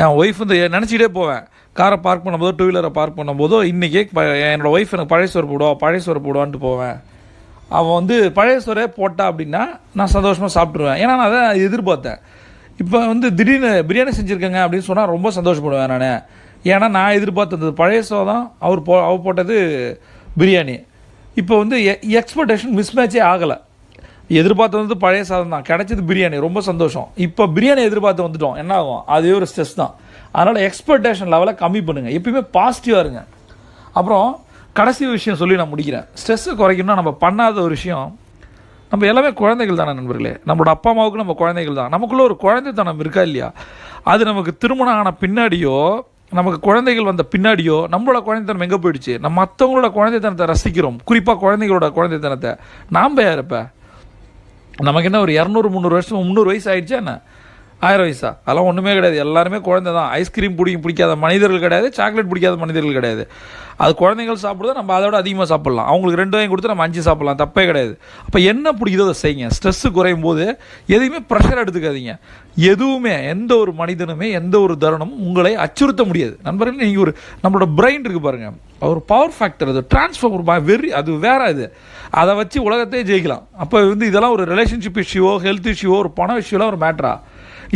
என் wife வந்து நினச்சிக்கிட்டே போவேன். காரை பார்க் பண்ணும்போதோ டூ வீலரை பார்க் பண்ணும்போதோ இன்றைக்கே என்னோடய ஒய்ஃப் எனக்கு பழைய சோறு போடுவா பழைய சோறு போடுவான்ட்டு போவேன். அவன் வந்து பழைய சோறே போட்டா அப்படின்னா நான் சந்தோஷமாக சாப்பிட்ருவேன் ஏன்னா நான் அதை எதிர்பார்த்தேன். இப்போ வந்து திடீர்னு பிரியாணி செஞ்சுருக்கேங்க அப்படின்னு சொன்னால் ரொம்ப சந்தோஷப்படுவேன் நான். ஏன்னா நான் எதிர்பார்த்தது பழைய சோதம் அவர் போ அவர் போட்டது பிரியாணி. இப்போ வந்து எ எக்ஸ்பெக்டேஷன் மிஸ்மேட்சே ஆகலை. எதிர்பார்த்து வந்து பழைய சாதம் தான். கிடைச்சது பிரியாணி. ரொம்ப சந்தோஷம். இப்போ பிரியாணி எதிர்பார்த்து வந்துட்டோம். என்ன ஆகும் அதே ஒரு ஸ்ட்ரெஸ் தான். அதனால் எக்ஸ்பெக்டேஷன் லெவலை கம்மி பண்ணுங்கள் எப்பயுமே பாசிட்டிவாக இருங்க. அப்புறம் கடைசி விஷயம் சொல்லி நான் முடிக்கிறேன். ஸ்ட்ரெஸ்ஸை குறைக்கணும்னா நம்ம பண்ணாத ஒரு விஷயம் நம்ம எல்லாமே குழந்தைகள் தானே நண்பர்களே. நம்மளோட அப்பா அம்மாவுக்கு நம்ம குழந்தைகள் தான். நமக்குள்ள ஒரு குழந்தைத்தனம் இருக்கா இல்லையா? அது நமக்கு திருமணம் ஆன பின்னாடியோ நமக்கு குழந்தைகள் வந்த பின்னாடியோ நம்மளோட குழந்தைத்தனம் எங்கே போயிடுச்சு? நம்ம மற்றவங்களோட குழந்தைத்தனத்தை ரசிக்கிறோம். குறிப்பாக குழந்தைகளோட குழந்தைத்தனத்தை. நாம் யார் இப்போ நமக்கு என்ன ஒரு இரநூறு முந்நூறு வருஷம் முந்நூறு வயசு ஆயிடுச்சா என்ன? ஆயிரம் வயசா? அதெல்லாம் ஒன்றுமே கிடையாது. எல்லாருமே குழந்தை தான் ஐஸ்கிரீம் பிடிக்கும் பிடிக்காத மனிதர்கள் கிடையாது. சாக்லேட் பிடிக்காத மனிதர்கள் கிடையாது. அது குழந்தைகள் சாப்பிடுதா நம்ம அதோட அதிகமாக சாப்பிட்லாம். அவங்களுக்கு ரெண்டு வாங்கி கொடுத்து நம்ம அஞ்சு சாப்பிட்லாம். தப்பே கிடையாது. அப்போ என்ன பிடிக்குதோ அதை செய்யுங்க. ஸ்ட்ரெஸ்ஸு குறையும் போது எதையுமே ப்ரெஷர் எடுத்துக்காதீங்க. எதுவுமே எந்த ஒரு மனிதனுமே எந்த ஒரு தருணமும் உங்களை அச்சுறுத்த முடியாது. நண்பர்கள் நீங்கள் ஒரு நம்மளோட பிரெயின் இருக்குது பாருங்கள் ஒரு பவர் ஃபேக்டர் அது டிரான்ஸ்ஃபார்மர் வெறி அது வேற இது. அதை வச்சு உலகத்தையே ஜெயிக்கலாம். அப்போ வந்து இதெல்லாம் ஒரு ரிலேஷன்ஷிப் இஷ்யூவோ ஹெல்த் இஷ்யூவோ ஒரு பண இஷ்யூலாம் ஒரு மேட்ரா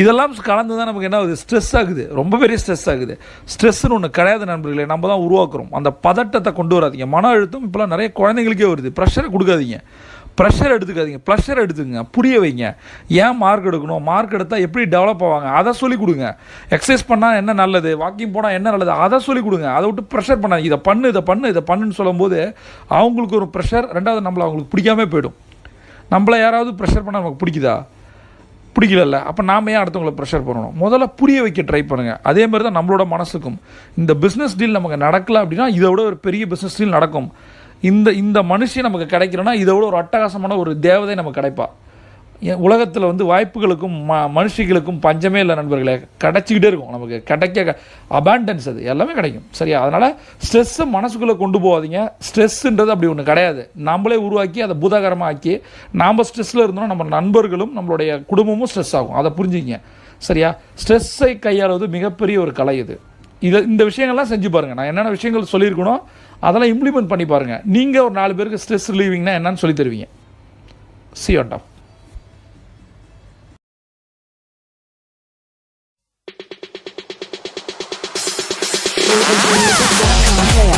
இதெல்லாம் கலந்து தான் நமக்கு என்ன ஆகுது? ஸ்ட்ரெஸ் ஆகுது. ரொம்ப பெரிய ஸ்ட்ரெஸ் ஆகுது. ஸ்ட்ரெஸ்ஸுன்னு ஒன்று கிடையாது நண்பர்களே. நம்ம தான் உருவாக்குறோம். அந்த பதட்டத்தை கொண்டு வராதிங்க. மன அழுத்தம் இப்போலாம் நிறைய குழந்தைங்களுக்கே வருது. ப்ரெஷரை கொடுக்காதீங்க. ப்ரெஷர் எடுத்துக்காதீங்க. ப்ளஷர் எடுத்துங்க புரிய வைங்க. ஏன் மார்க் எடுக்கணும்? மார்க் எடுத்தால் எப்படி டெவலப் ஆவாங்க? அதை சொல்லிக் கொடுங்க. எக்ஸசைஸ் பண்ணால் என்ன நல்லது? வாக்கிங் போனால் என்ன நல்லது? அதை சொல்லிக் கொடுங்க. அதை விட்டு ப்ரெஷர் பண்ணாங்க இதை பண்ணு இதை பண்ணு இதை பண்ணுன்னு சொல்லும்போது அவங்களுக்கு ஒரு ப்ரெஷர் ரெண்டாவது நம்மளை அவங்களுக்கு பிடிக்காம போயிடும். நம்மளை யாராவது ப்ரெஷர் பண்ணால் நமக்கு பிடிக்குதா? பிடிக்கல அப்போ நாம ஏன் அடுத்தவங்களை ப்ரெஷர் பண்ணணும்? முதல்ல புரிய வைக்க ட்ரை பண்ணுங்கள் அதே மாதிரி தான் நம்மளோட மனசுக்கும். இந்த பிஸ்னஸ் டீல் நமக்கு நடக்கல அப்படின்னா இதை விட ஒரு பெரிய பிஸ்னஸ் டீல் நடக்கும். இந்த இந்த மனுஷன் நமக்கு கிடைக்கிறோன்னா இதை விட ஒரு அட்டகாசமான ஒரு தேவதை நமக்கு கிடைப்பா. உலகத்தில் வந்து வாய்ப்புகளுக்கும் ம மனுஷிகளுக்கும் பஞ்சமே இல்லை நண்பர்களே. கிடைச்சிக்கிட்டே இருக்கும். நமக்கு கிடைக்க அபாண்டன்ஸ் அது. எல்லாமே கிடைக்கும். சரியா? அதனால் ஸ்ட்ரெஸ்ஸை மனசுக்குள்ளே கொண்டு போகாதீங்க. ஸ்ட்ரெஸ்ஸுன்றது அப்படி ஒன்று கிடையாது. நம்மளே உருவாக்கி அதை பூதாகரமாக ஆக்கி நாம் ஸ்ட்ரெஸ்ஸில் இருந்தோம்னா நம்ம நண்பர்களும் நம்மளுடைய குடும்பமும் ஸ்ட்ரெஸ் ஆகும். அதை புரிஞ்சுக்கிங்க. சரியா? ஸ்ட்ரெஸ்ஸை கையாளுவது மிகப்பெரிய ஒரு கலை இது. இதை இந்த விஷயங்கள்லாம் செஞ்சு பாருங்கள் நான் என்னென்ன விஷயங்கள் சொல்லியிருக்கணும் அதெல்லாம் இம்ப்ளிமெண்ட் பண்ணி பாருங்கள் நீங்கள் ஒரு நாலு பேருக்கு ஸ்ட்ரெஸ் ரிலீவிங்னா என்னன்னு சொல்லி தருவீங்க. C on Music.com